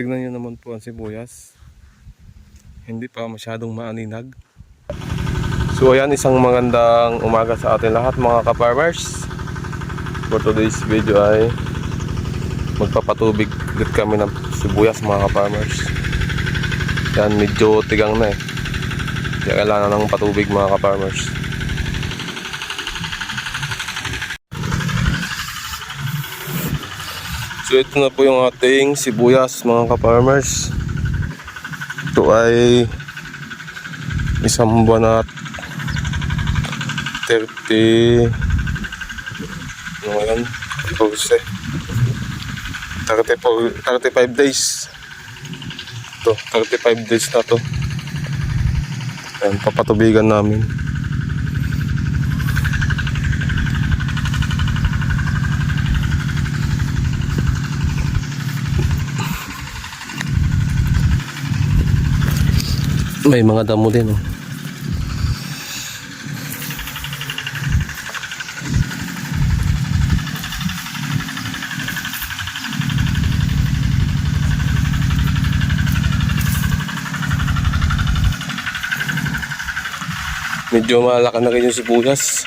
tignan nyo naman po ang sibuyas. Hindi pa masyadong maaninag. So ayan, isang magandang umaga sa atin lahat mga ka-farmers. For today's video ay magpapatubig ulit kami ng sibuyas mga ka-farmers. Yan, medyo tigang na eh. Kaya kailangan ng patubig mga ka-farmers. So ito na po yung ating sibuyas mga ka-farmers. Ito ay isang buwan at 30 ano ngayon? 14 34 35 days ito 35 days na to Ayan, papatubigan namin may mga damo din oh. Medyo malaki na rin yung sibuyas.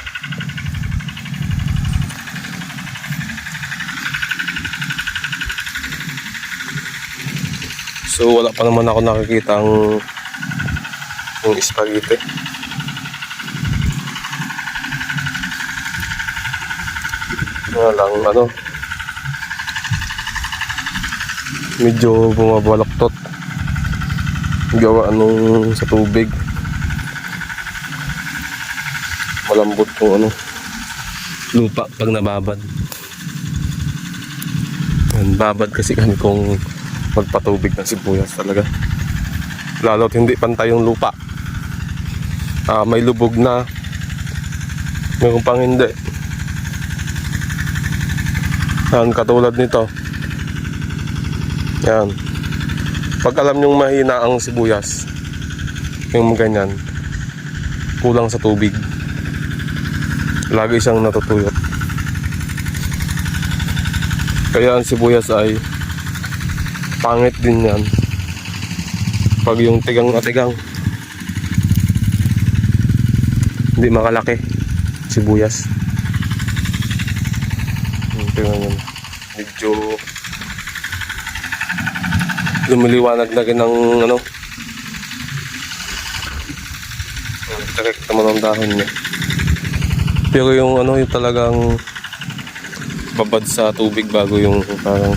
So wala pa naman ako nakikita ang yung spaghetti. Wala lang ano. Medyo bumabalaktot. Gawa nung sa tubig malambot kung ano lupa pag nababad Yan, babad kasi kami kung magpatubig ng sibuyas talaga lalo't hindi pantay yung lupa Ah, may lubog na. Mayroon pang hindi. Yan katulad nito. Yan. Pag alam nyong mahina ang sibuyas yung ganyan kulang sa tubig. Lagi siyang natutuyot. Kaya ang sibuyas ay pangit din yan. Pag yung tigang na tigang, hindi makalaki sibuyas. Yung tingnan yun. Medyo lumiliwanag na ng ano. Direct naman ang dahon niya. Pero yung ano yung talagang babad sa tubig bago yung parang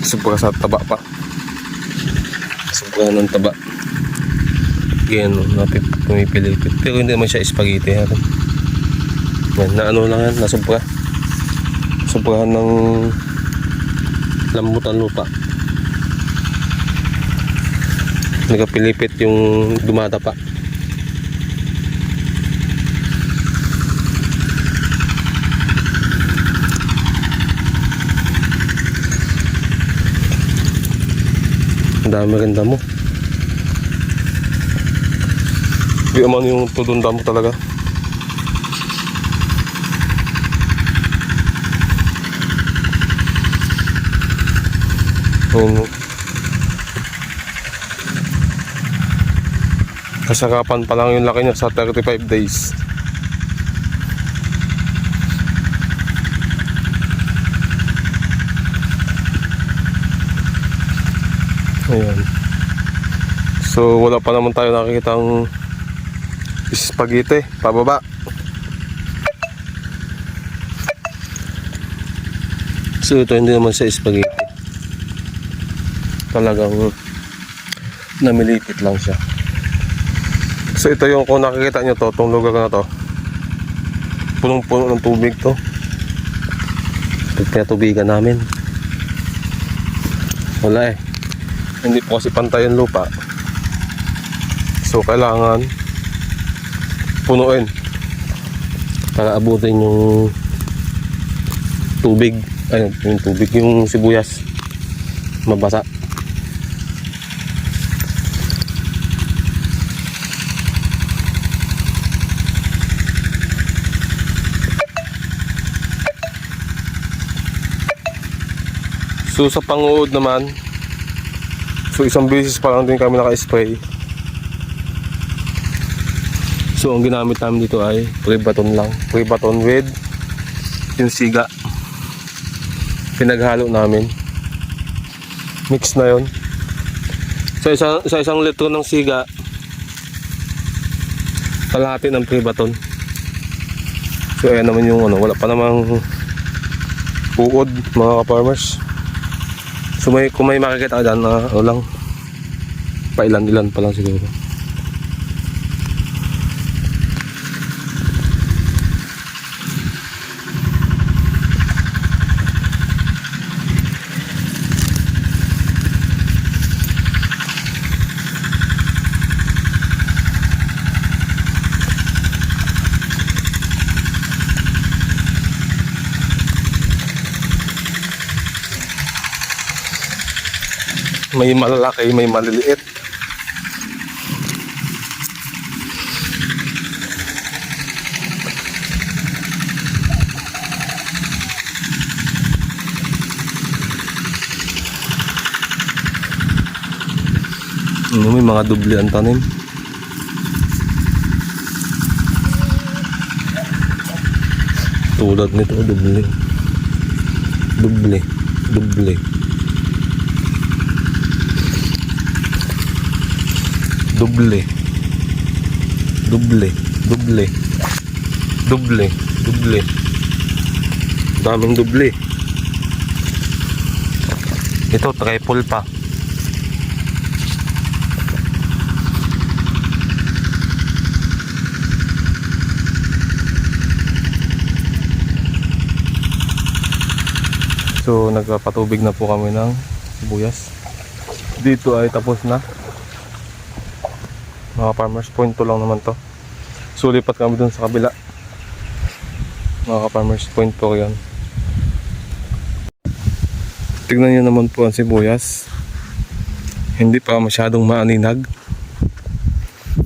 sobra sa taba pa. Sobra ng taba. Yan, pumipilipit. Pero hindi naman siya spaghetti. Yan, yan na ano lang yan, nasobra. Sobrahan ng lambutan lupa. Nagapilipit yung dumadapa. Ang dami rin damo. Di naman yung tudong damo talaga. Ayun. Kasakapan pa lang yung laki niya sa 35 days. Ayan. So wala pa naman tayo nakikita ang spaghetti pababa. So ito hindi naman sa spaghetti. Talagang namilipit lang siya. So ito yung kung nakikita nyo to, itong lugar na to. Punong-puno ng tubig to. Pag pinatubigan namin. Wala eh hindi po kasi pantay ang lupa so kailangan punuin. Para abutin yung tubig. Ay yung tubig yung sibuyas. Mabasa. So sa panguod naman So isang beses pa lang din kami naka-spray. So ang ginamit namin dito ay pre-baton lang. Pre-baton with yung siga. Pinaghalo namin. Mix na yon. Sa isang, sa isang litro ng siga, kalahati ng pre-baton. So ayan naman yung ano, wala pa namang uod mga ka-farmers. So may, kung may makikita ka dyan na ano lang, pailan-ilan pa lang siguro. May malalaki, may maliliit. Ano, may mga doble ang tanim. Tulad nito, doble. Doble. Doble. Doble. Doble. Doble. Doble. Doble. Daming doble. Ito, triple pa. So, nagpapatubig na po kami ng sibuyas. Dito ay tapos na. Mga farmers point to lang naman to. So lipat kami dun sa kabila. Mga farmers point po yan. Tignan nyo naman po ang sibuyas. Hindi pa masyadong maaninag.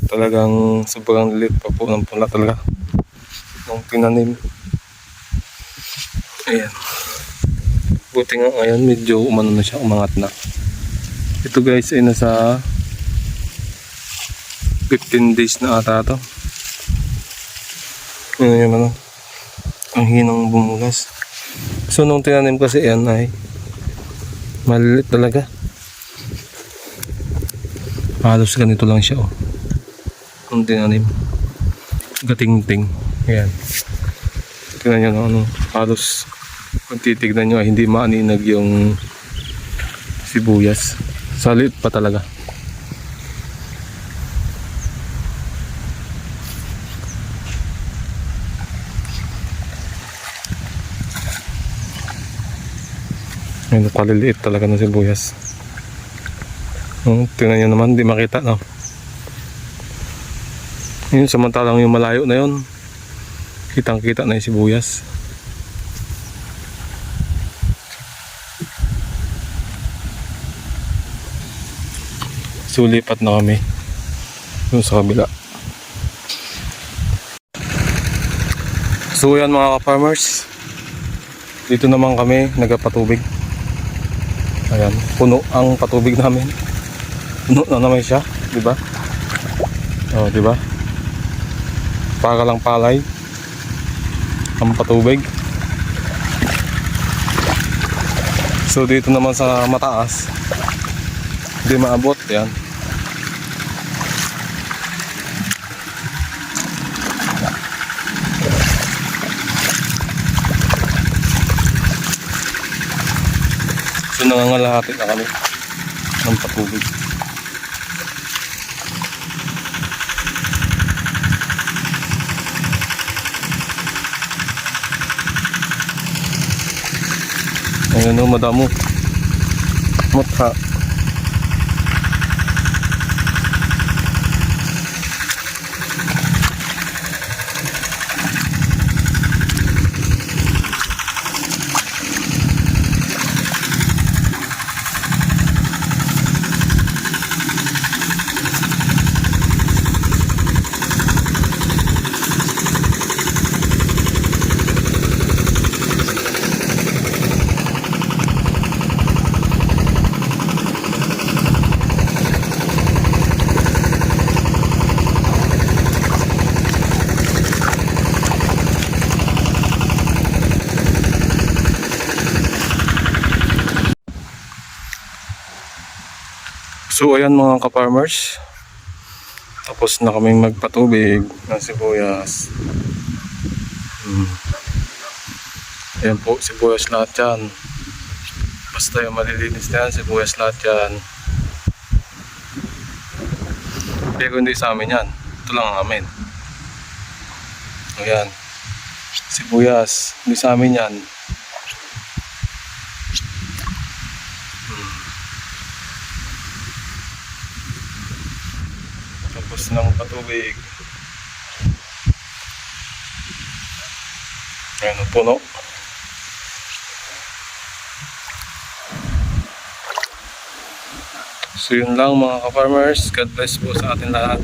Talagang sobrang lilit pa po ng pula talaga. Nung tinanim. Ayan. Buti nga ngayon medyo umano na siya, umangat na. Ito guys ay nasa 15 days na ata to. Ano yung ano? Ang hinang bumugas. So nung tinanim kasi yan ay malilit talaga. Halos ganito lang siya oh. Nung tinanim. Gating-ting. Ayan. Tingnan nyo no, ano. Halos kung titignan nyo ay hindi maaninag yung sibuyas. Salit pa talaga. Ayun, paliliit talaga ng sibuyas. Hmm, tingnan nyo naman, di makita no. Yun, samantalang yung malayo na yun, kitang kita na yung sibuyas. Sulipat na kami. Yung sa kabila. So yan mga ka-farmers. Dito naman kami nagpatubig. Ayan, puno ang patubig namin. Puno na naman siya, di ba? Oh, di ba? Para lang palay ang patubig. So dito naman sa mataas, hindi maabot, yan. Nangangalahati na kami ng patubig. Ayan o, madamo. Mutha. So ayan mga ka-farmers. Tapos na kaming magpatubig ng sibuyas. Hmm. Ayan po, sibuyas lahat yan. Basta yung malilinis na yan, sibuyas lahat yan. Pero hindi sa amin yan. Ito lang ang amin. Ayan. Sibuyas. Hindi sa amin yan. Tapos ng patubig. Ayan ang puno. So yun lang mga ka-farmers. God bless po sa atin lahat.